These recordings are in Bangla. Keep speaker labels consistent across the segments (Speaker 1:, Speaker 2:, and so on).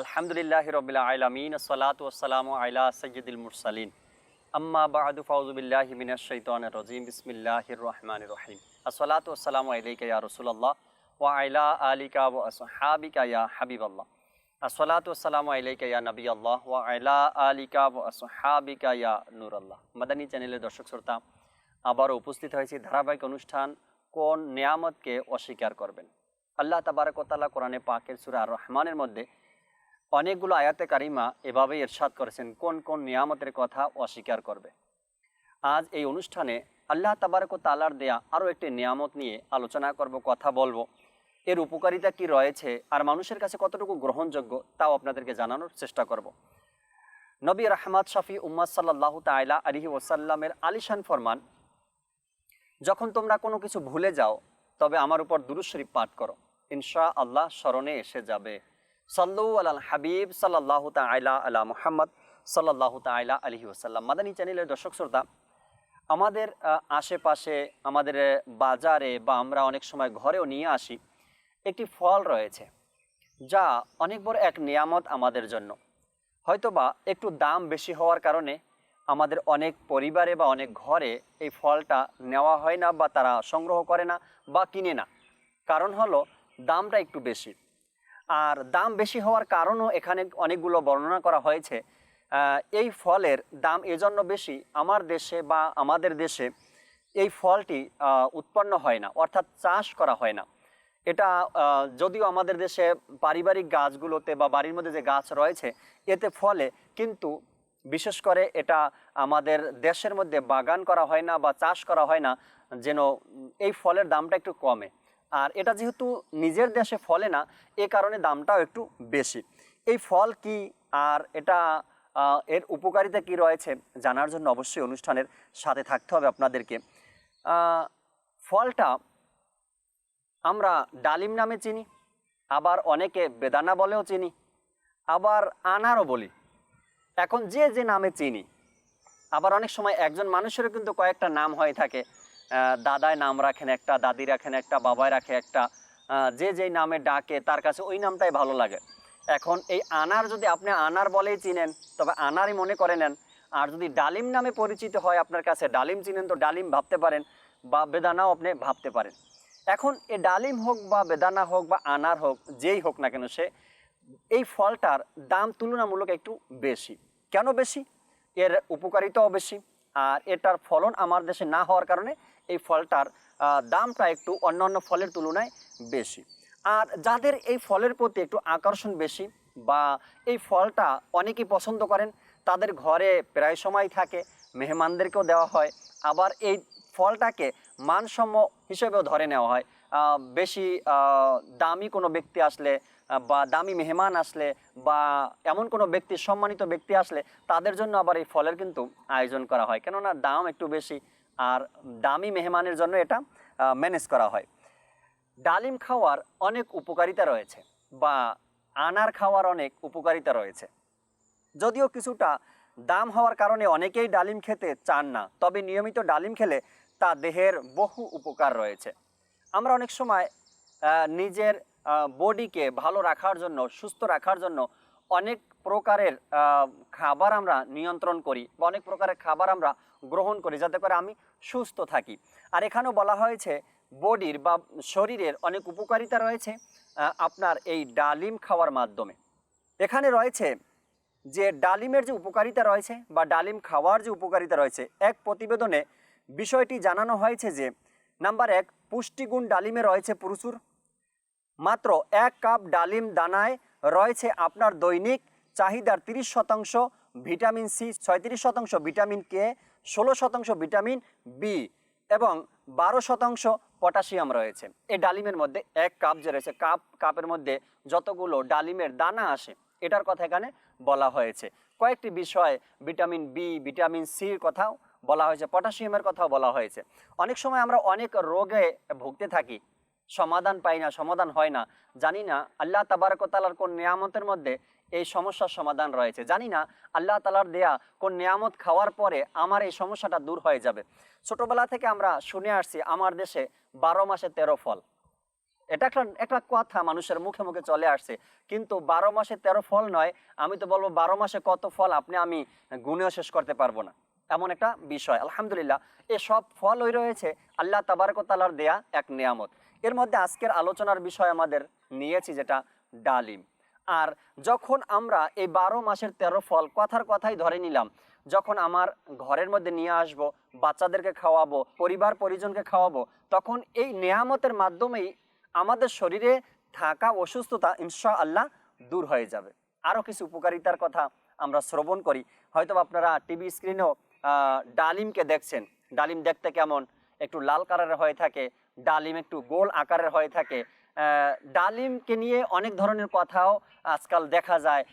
Speaker 1: আলহামদুলিল্লাহ রবিল আলমিন সলাত ওসালাম আলা সৈয়দুল মুরসালিন। আম্মা বাদু ফাউজুবিল্লাহি শাইতানির রাজিম। বিসমিল্লাহির রহমানির রহিম। আসসালাতু ওয়াসসালামু আলাইকা রাসূলুল্লাহ ওয়া আলা আলিকা ওয়া আসহাবিকা হাবিবাল্লাহ। আসসালাতু ওয়াসসালামু আলাইকা ইয়া নবিয়াল্লাহ ওয়া আলা আলিকা ওয়া আসহাবিকা নূরাল্লাহ। মাদানী চ্যানেলের দর্শক শ্রোতা, আবারও উপস্থিত হয়েছি ধারাবাহিক অনুষ্ঠান কোন নিয়ামতকে অস্বীকার করবেন? আল্লাহ তাবারকতাল্লাহ কোরআনে পাকের সূরা রহমানের মধ্যে অনেকগুলো আয়াতে কারিমা এভাবেই এরশাদ করেছেন, কোন কোন নিয়ামতের কথা অস্বীকার করবে। আজ এই অনুষ্ঠানে আল্লাহ তাবারক তালার দেয়া আরও একটি নিয়ামত নিয়ে আলোচনা করব, কথা বলব। এর উপকারিতা কি রয়েছে আর মানুষের কাছে কতটুকু গ্রহণযোগ্য তাও আপনাদেরকে জানানোর চেষ্টা করব। নবী রাহমাদ শাফি উম্মাদ সাল্লাহ তাইলা আলিহি ওসাল্লামের আলিশান ফরমান, যখন তোমরা কোনো কিছু ভুলে যাও, তবে আমার উপর দুরুদ শরীফ পাঠ করো। ইনশা আল্লাহ স্মরণে এসে যাবে। সাল্লু আল হাবিব সাল্লাহ তাইলা আলা মুহাম্মদ সাল্লাহ তাইলা আলহি ওসাল্লাম মাদানী চ্যানেলের দর্শক শ্রোতা, আমাদের আশেপাশে, আমাদের বাজারে বা আমরা অনেক সময় ঘরেও নিয়ে আসি, একটি ফল রয়েছে, যা অনেক বড় এক নিয়ামত আমাদের জন্য। হয়তোবা একটু দাম বেশি হওয়ার কারণে আমাদের অনেক পরিবারে বা অনেক ঘরে এই ফলটা নেওয়া হয় না বা তারা সংগ্রহ করে না বা কিনে না। কারণ হলো, দামটা একটু বেশি। আর দাম বেশি হওয়ার কারণও এখানে অনেকগুলো বর্ণনা করা হয়েছে। এই ফলের দাম এজন্য বেশি আমার দেশে বা আমাদের দেশে এই ফলটি উৎপন্ন হয় না, অর্থাৎ চাষ করা হয় না। এটা যদিও আমাদের দেশে পারিবারিক গাছগুলোতে বা বাড়ির মধ্যে যে গাছ রয়েছে, এতে ফলে কিন্তু বিশেষ করে এটা আমাদের দেশের মধ্যে বাগান করা হয় না বা চাষ করা হয় না, যেন এই ফলের দামটা একটু কমে। আর এটা যেহেতু নিজের দেশে ফলে না, এ কারণে দামটাও একটু বেশি। এই ফল কি আর এটা এর উপকারিতা কি রয়েছে জানার জন্য অবশ্যই অনুষ্ঠানের সাথে থাকতে হবে আপনাদেরকে। ফলটা আমরা ডালিম নামে চিনি, আবার অনেকে বেদানা বলেও চিনি, আবার আনারও বলি। এখন যে যে নামে চিনি, আবার অনেক সময় একজন মানুষেরও কিন্তু কয়েকটা নাম হয়ে থাকে। দাদায় নাম রাখেন একটা, দাদি রাখেন একটা বাবায় রাখে একটা যে যেই নামে ডাকে, তার কাছে ওই নামটাই ভালো লাগে। এখন এই আনার যদি আপনি আনার বলেই চিনেন, তবে আনারই মনে করে নেন। আর যদি ডালিম নামে পরিচিত হয় আপনার কাছে, ডালিম চিনেন তো ডালিম ভাবতে পারেন, বা বেদানাও আপনি ভাবতে পারেন। এখন এ ডালিম হোক বা বেদানা হোক বা আনার হোক, যেই হোক না কেন সে, এই ফলটার দাম তুলনামূলক একটু বেশি। কেন বেশি? এর উপকারিতাও বেশি, আর এটার ফলন আমার দেশে না হওয়ার কারণে এই ফলটার দামটা একটু অন্যান্য ফলের তুলনায় বেশি। আর যাদের এই ফলের প্রতি একটু আকর্ষণ বেশি বা এই ফলটা অনেকেই পছন্দ করেন, তাদের ঘরে প্রায় সময় থাকে, মেহমানদেরকেও দেওয়া হয়, আবার এই ফলটাকে মানসম্য হিসেবেও ধরে নেওয়া হয়। বেশি দামি কোনো ব্যক্তি আসলে বা দামি মেহমান আসলে বা এমন কোনো ব্যক্তি, সম্মানিত ব্যক্তি আসলে তাদের জন্য আবার এই ফলের কিন্তু আয়োজন করা হয়। কেননা দাম একটু বেশি আর দামি মেহমানের জন্য এটা ম্যানেজ করা হয়। ডালিম খাওয়ার অনেক উপকারিতা রয়েছে বা আনার খাওয়ার অনেক উপকারিতা রয়েছে। যদিও কিছুটা দাম হওয়ার কারণে অনেকেই ডালিম খেতে চান না, তবে নিয়মিত ডালিম খেলে তা দেহের বহু উপকার রয়েছে। আমরা অনেক সময় নিজের বডিকে ভালো রাখার জন্য, সুস্থ রাখার জন্য অনেক প্রকারের খাবার আমরা নিয়ন্ত্রণ করি বা অনেক প্রকারের খাবার আমরা গ্রহণ করি, যাতে করে আমি সুস্থ থাকি। আর এখানেও বলা হয়েছে, বডির বা শরীরের অনেক উপকারিতা রয়েছে আপনার এই ডালিম খাওয়ার মাধ্যমে। এখানে রয়েছে যে ডালিমের যে উপকারিতা রয়েছে বা ডালিম খাওয়ার যে উপকারিতা রয়েছে, এক প্রতিবেদনে বিষয়টি জানানো হয়েছে যে, নাম্বার এক, পুষ্টিগুণ ডালিমে রয়েছে প্রচুর। মাত্র এক কাপ ডালিম দানায় রয়েছে আপনার দৈনিক চাহিদার তিরিশ শতাংশ ভিটামিন সি, ছয়ত্রিশ শতাংশ ভিটামিন কে ষোলো শতাংশ ভিটামিন বি এবং বারো শতাংশ পটাশিয়াম রয়েছে। এই ডালিমের মধ্যে এক কাপ যে রয়েছে, কাপ, কাপের মধ্যে যতগুলো ডালিমের দানা আসে, এটার কথা এখানে বলা হয়েছে। কয়েকটি বিষয় ভিটামিন বি ভিটামিন সির কথাও বলা হয়েছে, পটাশিয়ামের কথাও বলা হয়েছে। অনেক সময় আমরা অনেক রোগে ভুগতে থাকি সমাধান পাই না, সমাধান হয় না। জানি না আল্লাহ তাবারকতালার কোন নিয়ামতের মধ্যে এই সমস্যার সমাধান রয়েছে। জানি না আল্লাহ তালার দেয়া কোন নিয়ামত খাওয়ার পরে আমার এই সমস্যাটা দূর হয়ে যাবে। ছোটবেলা থেকে আমরা শুনে আসছি, আমার দেশে বারো মাসে তেরো ফল। এটা একটা একটা কথা মানুষের মুখে মুখে চলে আসছে। কিন্তু বারো মাসে তেরো ফল নয়, আমি তো বলব বারো মাসে কত ফল আপনি, আমি গুণেও শেষ করতে পারব না। এমন একটা বিষয়। আলহামদুলিল্লাহ, এ সব ফল ওই রয়েছে আল্লাহ তাবারকতালার দেয়া এক নিয়ামত। এর মধ্যে আজকের আলোচনার বিষয় আমাদের নিয়েছি, যেটা ডালিম। আর যখন আমরা এই বারো মাসের তেরো ফল কথার কথাই ধরে নিলাম, যখন আমার ঘরের মধ্যে নিয়ে আসব, বাচ্চাদেরকে খাওয়াবো, পরিবার পরিজনকে খাওয়াবো, তখন এই নেয়ামতের মাধ্যমেই আমাদের শরীরে থাকা অসুস্থতা ইনশা আল্লাহ দূর হয়ে যাবে। আরও কিছু উপকারিতার কথা আমরা শ্রবণ করি। হয়তো আপনারা টিভি স্ক্রিনেও ডালিমকে দেখছেন। ডালিম দেখতে কেমন? একটু লাল কালারের হয়ে থাকে ডালিম একটু গোল আকারের হয়ে থাকে। ডালিমকে নিয়ে অনেক ধরনের কথাও আজকাল দেখা যায়।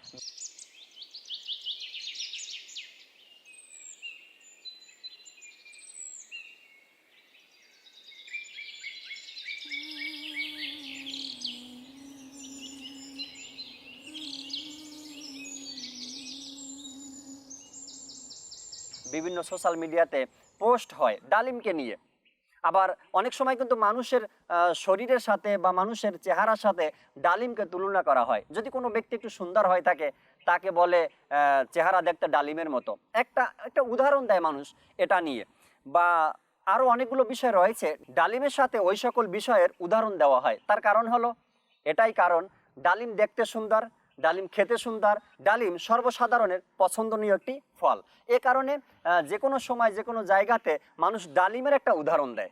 Speaker 1: বিভিন্ন সোশ্যাল মিডিয়াতে পোস্ট হয় ডালিমকে নিয়ে। আবার অনেক সময় কিন্তু মানুষের শরীরের সাথে বা মানুষের চেহারার সাথে ডালিমকে তুলনা করা হয়। যদি কোনো ব্যক্তি একটু সুন্দর হয়ে থাকে, তাকে বলে চেহারা দেখতে ডালিমের মতো। একটা একটা উদাহরণ দেয় মানুষ এটা নিয়ে। বা আরও অনেকগুলো বিষয় রয়েছে। ডালিমের সাথে ওই সকল বিষয়ের উদাহরণ দেওয়া হয়। তার কারণ হলো, এটাই কারণ, ডালিম দেখতে সুন্দর ডালিম খেতে সুন্দর, ডালিম সর্বসাধারণের পছন্দনীয় একটি ফল। এ কারণে যে কোনো সময় যে কোনো জায়গাতে মানুষ ডালিমের একটা উদাহরণ দেয়।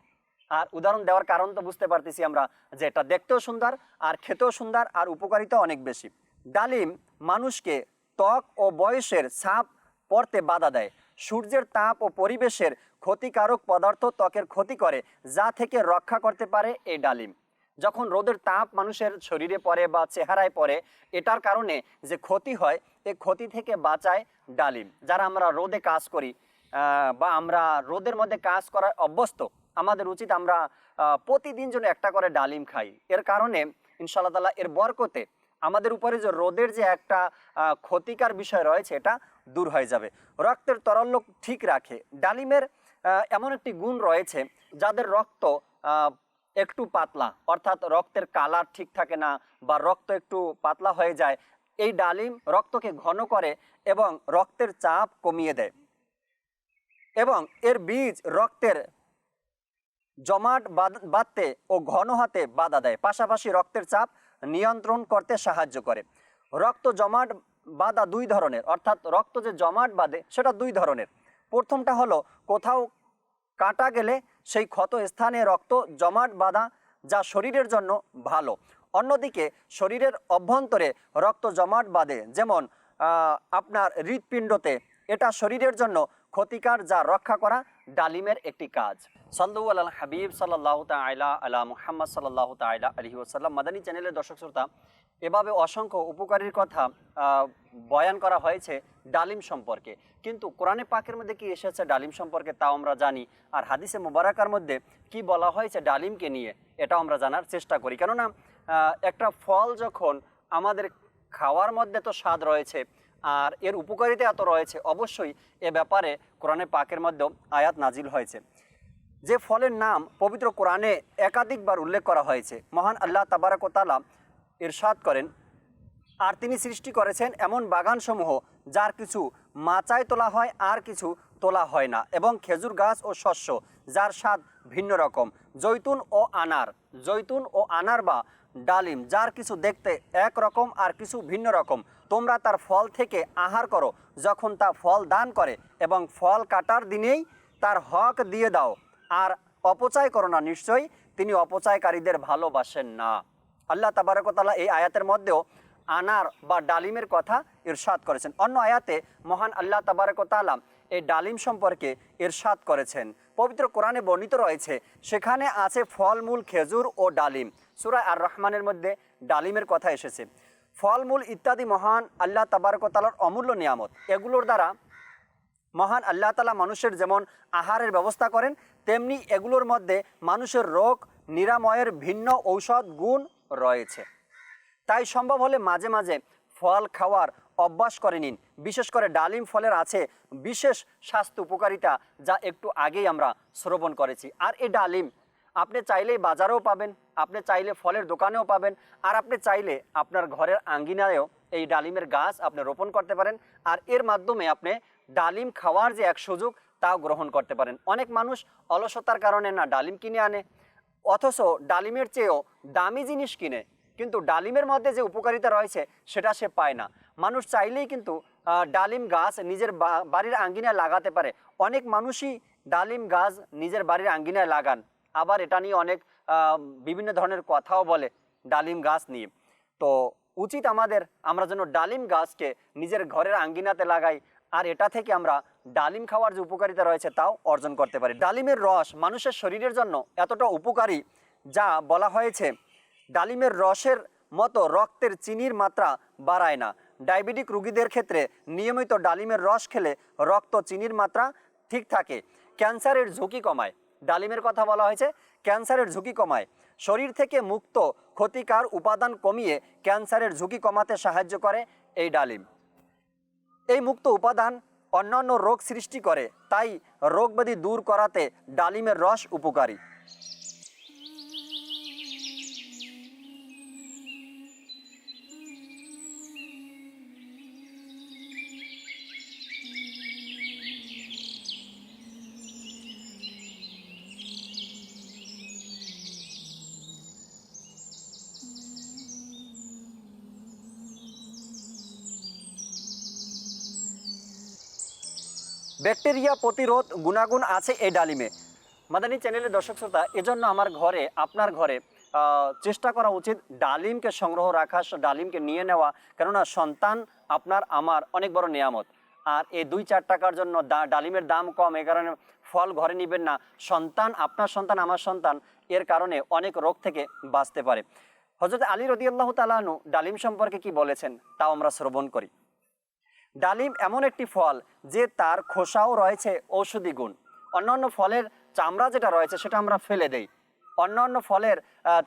Speaker 1: আর উদাহরণ দেওয়ার কারণ তো বুঝতে পারতেছি আমরা যে এটা দেখতেও সুন্দর, আর খেতেও সুন্দর, আর উপকারিতা অনেক বেশি। ডালিম মানুষকে ত্বক ও বয়সের ছাপ পড়তে বাধা দেয়। সূর্যের তাপ ও পরিবেশের ক্ষতিকারক পদার্থ ত্বকের ক্ষতি করে, যা থেকে রক্ষা করতে পারে এই ডালিম। যখন রোদের তাপ মানুষের শরীরে পড়ে বা চেহারায় পড়ে, এটার কারণে যে ক্ষতি হয় এই ক্ষতি থেকে বাঁচায় ডালিম, যারা আমরা রোদে কাজ করি বা আমরা রোদের মধ্যে কাজ করার অভ্যস্ত। আমাদের উচিত আমরা প্রতিদিন যেন একটা করে ডালিম খাই। এর কারণে ইনশাআল্লাহ তালা এর বরকতে আমাদের উপরে যে রোদের যে একটা ক্ষতিকার বিষয় রয়েছে, এটা দূর হয়ে যাবে। রক্তের তরল্য ঠিক রাখে। ডালিমের এমন একটি গুণ রয়েছে, যাদের রক্ত একটু পাতলা, অর্থাৎ রক্তের কালার ঠিক থাকে না বা রক্ত একটু পাতলা হয়ে যায়, এই ডালিম রক্তকে ঘন করে এবং রক্তের চাপ কমিয়ে দেয়। এবং এর বীজ রক্তের জমাট বাঁধ- বাঁধতে ও ঘন হাতে বাধা দেয়, পাশাপাশি রক্তের চাপ নিয়ন্ত্রণ করতে সাহায্য করে। রক্ত জমাট বাঁধা দুই ধরনের, অর্থাৎ রক্ত যে জমাট বাঁধে সেটা দুই ধরনের। প্রথমটা হলো কোথাও কাটা গেলে সেই ক্ষত স্থানে রক্ত জমাট বাঁধা যা শরীরের জন্য ভালো। অন্যদিকে শরীরের অভ্যন্তরে রক্ত জমাট বাঁধে, যেমন আপনার হৃৎপিণ্ডতে। এটা শরীরের জন্য ক্ষতিকার যা রক্ষা করা ডালিমের একটি কাজ। সাল্লু আল হাবিব সাল্লাহ তাইলা আলা মুহাম্মদ সাল্লাহ তাইলা আলহি ওসাল্লাম মাদানী চ্যানেলের দর্শক শ্রোতা এভাবে অসংখ্য উপকারীর কথা বয়ান করা হয়েছে ডালিম সম্পর্কে। কিন্তু কোরআনে পাকের মধ্যে কি এসেছে ডালিম সম্পর্কে তাও আমরা জানি, আর হাদিসে মুবারাকার মধ্যে কি বলা হয়েছে ডালিমকে নিয়ে, এটাও আমরা জানার চেষ্টা করি। কেননা একটা ফল যখন আমাদের খাওয়ার মধ্যে তো স্বাদ রয়েছে, আর এর উপকারিতা এত রয়েছে, অবশ্যই এ ব্যাপারে কোরআনে পাকের মধ্যেও আয়াত নাজিল হয়েছে। যে ফলের নাম পবিত্র কোরআনে একাধিকবার উল্লেখ করা হয়েছে। মহান আল্লাহ তাবারাকতালা ইরশাদ করেন। আর তিনি সৃষ্টি করেছেন এমন বাগানসমূহ যার কিছু মাচায় তোলা হয়, আর কিছু তোলা হয় না এবং খেজুর গাছ ও শস্য যার স্বাদ ভিন্ন রকম। জৈতুন ও আনার, জৈতুন ও আনার বা ডালিম যার কিছু দেখতে এক রকম আর কিছু ভিন্ন রকম। তোমরা তার ফল থেকে আহার করো যখন তা ফল দান করে এবং ফল কাটার দিনেই তার হক দিয়ে দাও। আর অপচয় করো না, নিশ্চয়ই তিনি অপচয়কারীদের ভালোবাসেন না। আল্লাহ তাবারকতালা এই আয়াতের মধ্যেও আনার বা ডালিমের কথা ইরশাদ করেছেন। অন্য আয়াতে মহান আল্লাহ তাবারকতালা এই ডালিম সম্পর্কে ইরশাদ করেছেন। পবিত্র কোরআনে বর্ণিত রয়েছে, সেখানে আছে ফলমূল, খেজুর ও ডালিম। সুরায় আর রহমানের মধ্যে ডালিমের কথা এসেছে। ফলমূল ইত্যাদি মহান আল্লাহ তাবারকতালার অমূল্য নিয়ামত। এগুলোর দ্বারা মহান আল্লাহ তালা মানুষের যেমন আহারের ব্যবস্থা করেন, তেমনি এগুলোর মধ্যে মানুষের রোগ, নিরাময়ের ভিন্ন ঔষধ, গুণ রয়েছে। তাই সম্ভব হলে মাঝে মাঝে ফল খাওয়ার অভ্যাস করে নিন। বিশেষ করে ডালিম ফলের আছে বিশেষ স্বাস্থ্য উপকারিতা যা একটু আগেই আমরা শ্রবণ করেছি। আর এই ডালিম আপনি চাইলেই বাজারেও পাবেন, আপনি চাইলে ফলের দোকানেও পাবেন, আর আপনি চাইলে আপনার ঘরের আঙ্গিনায়ও এই ডালিমের গাছ আপনি রোপণ করতে পারেন। আর এর মাধ্যমে আপনি ডালিম খাওয়ার যে এক সুযোগ, তাও গ্রহণ করতে পারেন। অনেক মানুষ অলসতার কারণে না ডালিম কিনে আনে অথচ ডালিমের চেয়েও দামি জিনিস কিনে, কিন্তু ডালিমের মধ্যে যে উপকারিতা রয়েছে সেটা সে পায় না। মানুষ চাইলেই কিন্তু ডালিম গাছ নিজের বাড়ির আঙ্গিনায় লাগাতে পারে। অনেক মানুষই ডালিম গাছ নিজের বাড়ির আঙ্গিনায় লাগান। আবার এটা নিয়ে অনেক বিভিন্ন ধরনের কথাও বলে ডালিম গাছ নিয়ে। তো উচিত আমাদের আমরা যেন ডালিম গাছকে নিজের ঘরের আঙ্গিনাতে লাগাই। আর এটা থেকে আমরা ডালিম খাওয়ার যে উপকারিতা রয়েছে তাও অর্জন করতে পারি। ডালিমের রস মানুষের শরীরের জন্য এতটা উপকারী যা বলা হয়েছে, ডালিমের রসের মতো রক্তের চিনির মাত্রা বাড়ায় না। ডায়াবেটিক রোগীদের ক্ষেত্রে নিয়মিত ডালিমের রস খেলে রক্ত চিনির মাত্রা ঠিক থাকে। ক্যান্সারের ঝুঁকি কমায়। ডালিমের কথা বলা হয়েছে, ক্যান্সারের ঝুঁকি কমায়। শরীর থেকে মুক্ত ক্ষতিকার উপাদান কমিয়ে ক্যান্সারের ঝুঁকি কমাতে সাহায্য করে এই ডালিম। এই মুক্ত উপাদান অন্যান্য রোগ সৃষ্টি করে। তাই রোগব্যাধি দূর করাতে ডালিমের রস উপকারী। ব্যাকটেরিয়া প্রতিরোধ গুণাগুণ আছে এই ডালিমে। মাদানী চ্যানেলের দর্শক শ্রোতা, এজন্য আমার ঘরে, আপনার ঘরে চেষ্টা করা উচিত ডালিমকে সংগ্রহ রাখা ডালিমকে নিয়ে নেওয়া। কেননা সন্তান আপনার, আমার অনেক বড় নিয়ামত। আর এই দুই চার টাকার জন্য ডালিমের দাম কম, এ কারণে ফল ঘরে নেবেন না। সন্তান, আপনার সন্তান, আমার সন্তান, এর কারণে অনেক রোগ থেকে বাঁচতে পারে। হজরত আলী রদিয়াল্লাহ তালাহনু ডালিম সম্পর্কে কি বলেছেন, তাও আমরা শ্রবণ করি। ডালিম এমন একটি ফল যে তার খোসাও রয়েছে ঔষধি গুণ। অন্যান্য ফলের চামড়া যেটা রয়েছে সেটা আমরা ফেলে দেই। অন্যান্য ফলের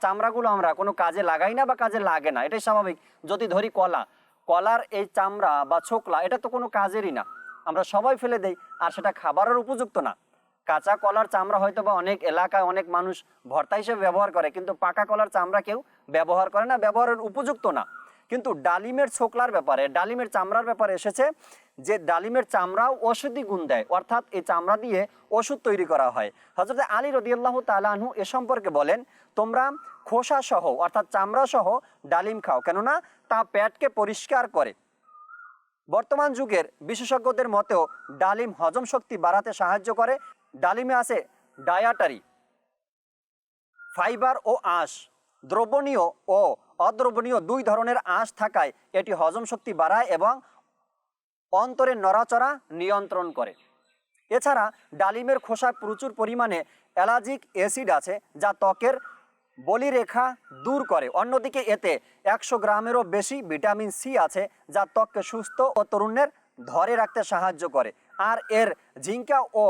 Speaker 1: চামড়াগুলো আমরা কোনো কাজে লাগাই না বা কাজে লাগে না, এটাই স্বাভাবিক। যদি ধরি কলা, কলার এই চামড়া বা ছোকলা, এটা তো কোনো কাজেরই না। আমরা সবাই ফেলে দেই, আর সেটা খাবারের উপযুক্ত না। কাঁচা কলার চামড়া হয়তো বা অনেক এলাকায় অনেক মানুষ ভর্তা হিসেবে ব্যবহার করে, কিন্তু পাকা কলার চামড়া কেউ ব্যবহার করে না, ব্যবহারের উপযুক্ত না। কিন্তু ডালিমের ছোকলার ব্যাপারে, ডালিমের চামড়ার ব্যাপারে এসেছে যে ডালিমের চামড়াও ওষুধি গুণ দেয়, অর্থাৎ এই চামড়া দিয়ে ওষুধ তৈরি করা হয়। হজরত আলী রদিয়াল্লাহ তালাহু এ সম্পর্কে বলেন, তোমরা খোসা সহ অর্থাৎ চামড়া সহ ডালিম খাও, কেননা তা পেটকে পরিষ্কার করে। বর্তমান যুগের বিশেষজ্ঞদের মতেও ডালিম হজম শক্তি বাড়াতে সাহায্য করে। ডালিমে আছে ডায়াটারি, ফাইবার ও আঁশ, দ্রবণীয় ও অদ্রবণীয় দুই ধরনের আঁশ থাকায় এটি হজম শক্তি বাড়ায় এবং অন্তরের নড়াচড়া নিয়ন্ত্রণ করে। এছাড়া ডালিমের খোসা প্রচুর পরিমাণে অ্যালার্জিক অ্যাসিড আছে, যা ত্বকের বলিরেখা দূর করে। অন্যদিকে এতে একশো গ্রামেরও বেশি ভিটামিন সি আছে, যা ত্বককে সুস্থ ও তরুণের ধরে রাখতে সাহায্য করে। আর এর জিঙ্কা ও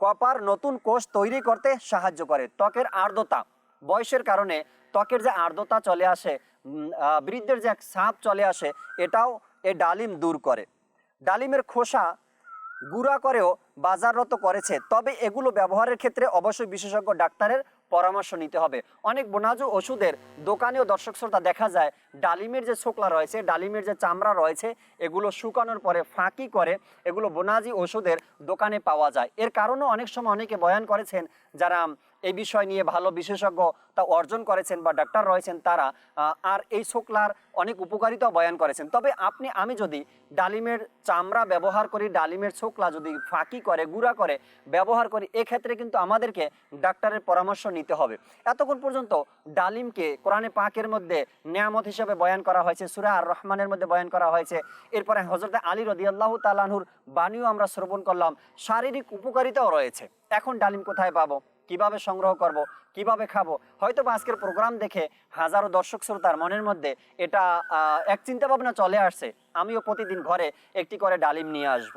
Speaker 1: কপার নতুন কোষ তৈরি করতে সাহায্য করে। ত্বকের আর্দ্রতা। বয়সের কারণে ত্বকের যে আর্দ্রতা চলে আসে বৃদ্ধের যে এক সাপ চলে আসে, এটাও এ ডালিম দূর করে। ডালিমের খোসা গুঁড়া করেও বাজাররত করেছে, তবে এগুলো ব্যবহারের ক্ষেত্রে অবশ্যই বিশেষজ্ঞ ডাক্তারের পরামর্শ নিতে হবে। অনেক বোনাজু ওষুধের দোকানেও দর্শক শ্রোতা দেখা যায়, ডালিমের যে ছোকলা রয়েছে, ডালিমের যে চামড়া রয়েছে, এগুলো শুকানোর পরে ফাঁকি করে এগুলো বোনাজি ওষুধের দোকানে পাওয়া যায়। এর কারণও অনেক সময় অনেকে বয়ান করেছেন, যারা এই বিষয় নিয়ে ভালো বিশেষজ্ঞতা অর্জন করেছেন বা ডাক্তার রয়েছেন তারা আর এই শোকলার অনেক উপকারিতা বয়ান করেছেন। তবে আপনি, আমি যদি ডালিমের চামড়া ব্যবহার করি, ডালিমের শোকলা যদি ফাঁকি করে, গুঁড়া করে ব্যবহার করি, এক্ষেত্রে কিন্তু আমাদেরকে ডাক্তারের পরামর্শ নিতে হবে। এতক্ষণ পর্যন্ত ডালিমকে কোরআনে পাকের মধ্যে নিয়ামত হিসেবে বয়ান করা হয়েছে, সুরা আর রহমানের মধ্যে বয়ান করা হয়েছে। এরপরে হজরত আলী রদি আল্লাহ তালাহুর বাণীও আমরা শ্রবণ করলাম। শারীরিক উপকারিতাও রয়েছে। এখন ডালিম কোথায় পাবো? কীভাবে সংগ্রহ করব, কীভাবে খাব হয়তো বা আজকের প্রোগ্রাম দেখে হাজারো দর্শক শ্রোতার মনের মধ্যে এটা এক চিন্তা ভাবনা চলে আসছে। আমিও প্রতিদিন ঘরে একটি করে ডালিম নিয়ে আসব।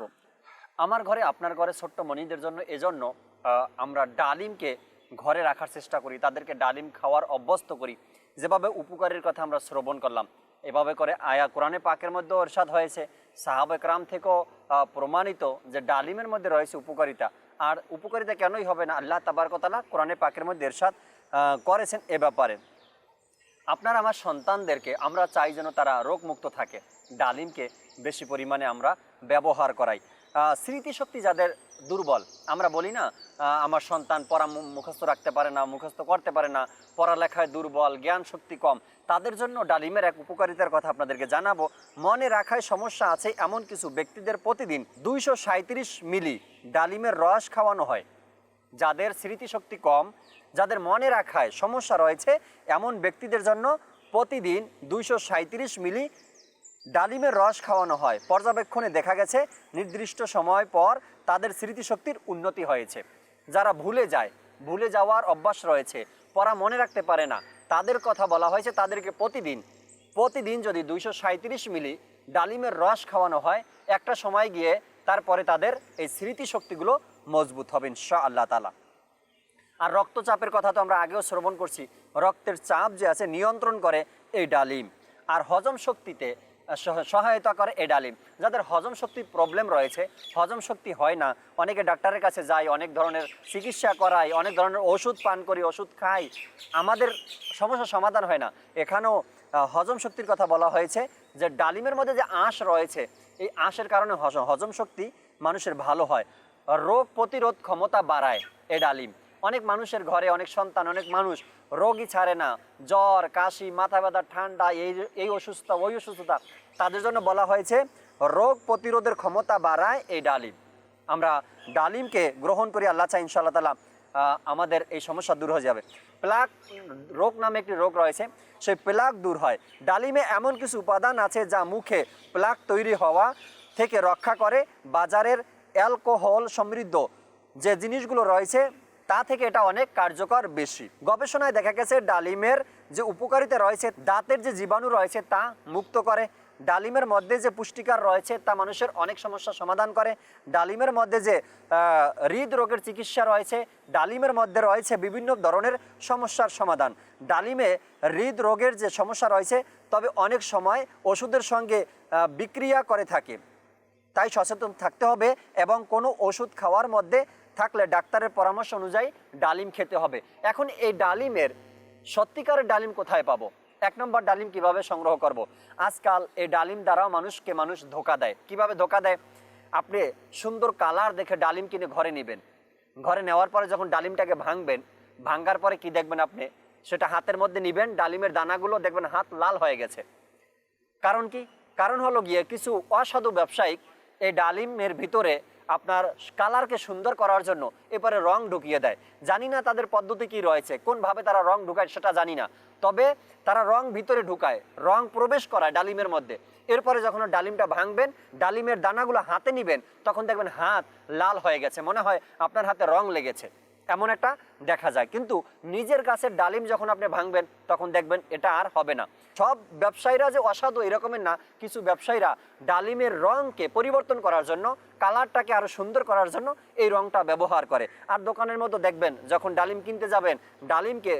Speaker 1: আমার ঘরে, আপনার ঘরে ছোট্ট মনিদের জন্য এজন্য আমরা ডালিমকে ঘরে রাখার চেষ্টা করি, তাদেরকে ডালিম খাওয়ার অভ্যস্ত করি। যেভাবে উপকারের কথা আমরা শ্রবণ করলাম, এভাবে করে আয়া কোরআনে পাকের মধ্যে এরশাদ হয়েছে। সাহাবেকরাম থেকেও প্রমাণিত যে ডালিমের মধ্যে রয়েছে উপকারিতা। আর উপকারিতা কেনই হবে না? আল্লাহ তাবারকতালা কোরআনে পাকের মধ্যে এরশাদ করেছেন এ ব্যাপারে। আপনার আমার সন্তানদেরকে, আমরা চাই যেন তারা রোগমুক্ত থাকে, ডালিমকে বেশি পরিমাণে আমরা ব্যবহার করাই। স্মৃতিশক্তি যাদের দুর্বল, আমরা বলি না আমার সন্তান পড়া মুখস্থ রাখতে পারে না, মুখস্থ করতে পারে না, পড়ালেখায় দুর্বল জ্ঞান শক্তি কম, তাদের জন্য ডালিমের এক উপকারিতার কথা আপনাদেরকে জানাব। মনে রাখায় সমস্যা আছে এমন কিছু ব্যক্তিদের প্রতিদিন দুইশো সাঁইত্রিশ মিলি ডালিমের রস খাওয়ানো হয়। যাদের স্মৃতিশক্তি কম, যাদের মনে রাখায় সমস্যা রয়েছে, এমন ব্যক্তিদের জন্য প্রতিদিন দুইশো সাঁইত্রিশ মিলি ডালিমের রস খাওয়ানো হয়। পর্যবেক্ষণে দেখা গেছে, নির্দিষ্ট সময় পর তাদের স্মৃতিশক্তির উন্নতি হয়েছে। যারা ভুলে যায়, ভুলে যাওয়ার অভ্যাস রয়েছে, পড়া মনে রাখতে পারে না, তাদের কথা বলা হয়েছে তাদেরকে প্রতিদিন। প্রতিদিন যদি দুইশো সাঁইত্রিশ মিলি ডালিমের রস খাওয়ানো হয়, একটা সময় গিয়ে তারপরে তাদের এই স্মৃতিশক্তিগুলো মজবুত হবে ইনশা আল্লাহ তালা আর রক্তচাপের কথা তো আমরা আগেও শ্রবণ করছি। রক্তের চাপ যে আছে, নিয়ন্ত্রণ করে এই ডালিম। আর হজম শক্তিতে সহায়তা করে এই ডালিম। যাদের হজম শক্তির প্রবলেম রয়েছে, হজম শক্তি হয় না, অনেকে ডাক্তারের কাছে যায়, অনেক ধরনের চিকিৎসা করায়, অনেক ধরনের ওষুধ পান করি, ওষুধ খাই, আমাদের সমস্যার সমাধান হয় না। এখানেও হজম শক্তির কথা বলা হয়েছে যে ডালিমের মধ্যে যে আঁশ রয়েছে, এই আঁশের কারণে হজম শক্তি মানুষের ভালো হয়। রোগ প্রতিরোধ ক্ষমতা বাড়ায় এ ডালিম। অনেক মানুষের ঘরে অনেক সন্তান, অনেক মানুষ রোগই ছাড়ে না। জ্বর, কাশি, মাথা ব্যথা, ঠান্ডা, এই এই অসুস্থতা ওই অসুস্থতা। তাদের জন্য বলা হয়েছে, রোগ প্রতিরোধের ক্ষমতা বাড়ায় এই ডালিম। আমরা ডালিমকে গ্রহণ করি, আল্লাহ চাই ইনশাআল্লাহ তালা আমাদের এই সমস্যা দূর হয়ে যাবে। প্লাক রোগ নামে একটি রোগ রয়েছে, সেই প্লাক দূর হয়। ডালিমে এমন কিছু উপাদান আছে যা মুখে প্লাক তৈরি হওয়া থেকে রক্ষা করে। বাজারের অ্যালকোহল সমৃদ্ধ যে জিনিসগুলো রয়েছে তা থেকে এটা অনেক কার্যকর বেশি। গবেষণায় দেখা গেছে, ডালিমের যে উপকারিতা রয়েছে, দাঁতের যে জীবাণু রয়েছে, তা মুক্ত করে। ডালিমের মধ্যে যে পুষ্টিকার রয়েছে, তা মানুষের অনেক সমস্যার সমাধান করে। ডালিমের মধ্যে যে হৃদরোগের চিকিৎসা রয়েছে, ডালিমের মধ্যে রয়েছে বিভিন্ন ধরনের সমস্যার সমাধান। ডালিমে হৃদরোগের যে সমস্যা রয়েছে, তবে অনেক সময় ওষুধের সঙ্গে বিক্রিয়া করে থাকে। তাই সচেতন থাকতে হবে এবং কোনো ওষুধ খাওয়ার মধ্যে থাকলে ডাক্তারের পরামর্শ অনুযায়ী ডালিম খেতে হবে। এখন এই ডালিমের সত্যিকারের ডালিম কোথায় পাবো? এক নম্বর ডালিম কীভাবে সংগ্রহ করব। আজকাল এই ডালিম দ্বারাও মানুষকে মানুষ ধোকা দেয়। কীভাবে ধোকা দেয়? আপনি সুন্দর কালার দেখে ডালিম কিনে ঘরে নেবেন। ঘরে নেওয়ার পরে যখন ডালিমটাকে ভাঙবেন, ভাঙ্গার পরে কি দেখবেন আপনি? সেটা হাতের মধ্যে নিবেন, ডালিমের দানাগুলো দেখবেন হাত লাল হয়ে গেছে। কারণ কি? কারণ হলো গিয়ে কিছু অসাধু ব্যবসায়িক এই ডালিমের ভিতরে আপনার কালারকে সুন্দর করার জন্য এবারে রং ঢুকিয়ে দেয়। জানি না তাদের পদ্ধতি কি রয়েছে, কোনভাবে তারা রং ঢুকায় সেটা জানি না। তবে তারা রং ভিতরে ঢুকায়, রং প্রবেশ করায় ডালিমের মধ্যে। এরপরে যখন ডালিমটা ভাঙবেন, ডালিমের দানাগুলো হাতে নিবেন, তখন দেখবেন হাত লাল হয়ে গেছে, মনে হয় আপনার হাতে রং লেগেছে। এমন একটা দেখা যায়। কিন্তু নিজের গাছের ডালিম যখন আপনি ভাঙবেন, তখন দেখবেন এটা আর হবে না। সব ব্যবসায়ীরা যে অসাধু এরকমের না, কিছু ব্যবসায়ীরা ডালিমের রংকে পরিবর্তন করার জন্য, কালারটাকে আরও সুন্দর করার জন্য এই রংটা ব্যবহার করে। আর দোকানের মতো দেখবেন, যখন ডালিম কিনতে যাবেন, ডালিমকে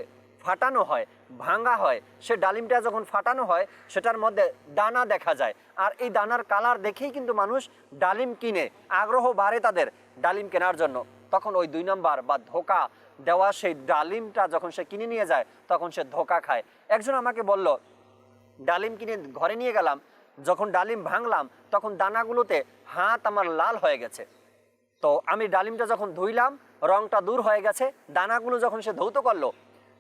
Speaker 1: ফাটানো হয়, ভাঙা হয়, সে ডালিমটা যখন ফাটানো হয়, সেটার মধ্যে দানা দেখা যায়। আর এই দানার কালার দেখেই কিন্তু মানুষ ডালিম কিনে, আগ্রহ বাড়ে তাদের ডালিম কেনার জন্য। তখন ওই দুই নম্বর বা ধোকা দেওয়া সেই ডালিমটা যখন সে কিনে নিয়ে যায়, তখন সে ধোকা খায়। একজন আমাকে বলল, ডালিম কিনে ঘরে নিয়ে গেলাম, যখন ডালিম ভাঙলাম, তখন দানাগুলোতে হাত আমার লাল হয়ে গেছে। তো আমি ডালিমটা যখন ধুইলাম, রংটা দূর হয়ে গেছে, দানাগুলো যখন সে ধৌত করল,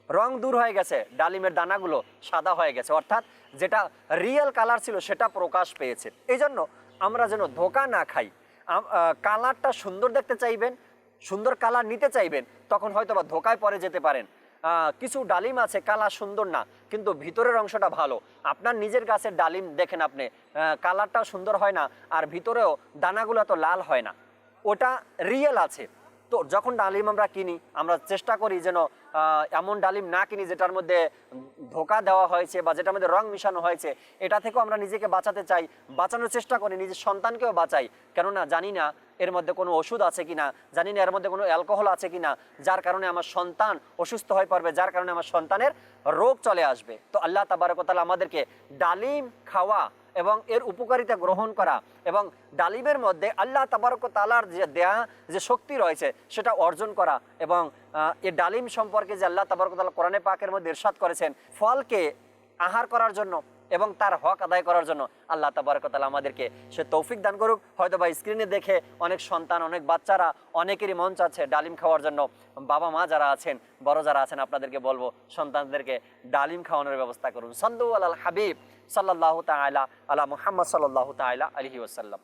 Speaker 1: রং দূর হয়ে গেছে, ডালিমের দানাগুলো সাদা হয়ে গেছে। অর্থাৎ যেটা রিয়েল কালার ছিল, সেটা প্রকাশ পেয়েছে। এই জন্য আমরা যেন ধোকা না খাই। কালারটা সুন্দর দেখতে চাইবেন সুন্দর কালার নিতে চাইবেন, তখন হয়তো বা ধোকায় পরে যেতে পারেন। কিছু ডালিম আছে, কালার সুন্দর না, কিন্তু ভিতরের অংশটা ভালো। আপনার নিজের গাছের ডালিম দেখেন আপনি কালারটাও সুন্দর হয় না, আর ভিতরেও দানাগুলো তো লাল হয় না। ওটা রিয়েল আছে। তো যখন ডালিম আমরা কিনি, আমরা চেষ্টা করি যেন এমন ডালিম না কিনি যেটার মধ্যে ধোকা দেওয়া হয়েছে বা যেটার মধ্যে রং মিশানো হয়েছে। এটা থেকেও আমরা নিজেকে বাঁচাতে চাই, বাঁচানোর চেষ্টা করি, নিজের সন্তানকেও বাঁচাই। কেননা জানি না এর মধ্যে কোনো ওষুধ আছে কিনা, জানি না এর মধ্যে কোনো অ্যালকোহল আছে কিনা, যার কারণে আমার সন্তান অসুস্থ হয়ে পড়বে, যার কারণে আমার সন্তানের রোগ চলে আসবে। তো আল্লাহ তাবারকতালা আমাদেরকে ডালিম খাওয়া এবং এর উপকারিতা গ্রহণ করা এবং ডালিমের মধ্যে আল্লাহ তাবারক তালার যে দেয়া যে শক্তি রয়েছে, সেটা অর্জন করা এবং এই ডালিম সম্পর্কে যে আল্লাহ তাবারক তালা কোরআনে পাকের মধ্যে ইরশাদ করেছেন, ফলকে আহার করার জন্য এবং তার হক আদায় করার জন্য আল্লাহ তাবারকতালা আমাদেরকে সে তৌফিক দান করুক। হয়তো বা স্ক্রিনে দেখে অনেক সন্তান, অনেক বাচ্চারা, অনেকেরই মন চাচ্ছে ডালিম খাওয়ার জন্য। বাবা মা যারা আছেন, বড় যারা আছেন, আপনাদেরকে বলব, সন্তানদেরকে ডালিম খাওয়ানোর ব্যবস্থা করুন। সন্দু আল হাবিব। صلى الله تعالى على محمد صلى
Speaker 2: الله تعالى عليه وسلم.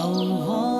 Speaker 2: Allah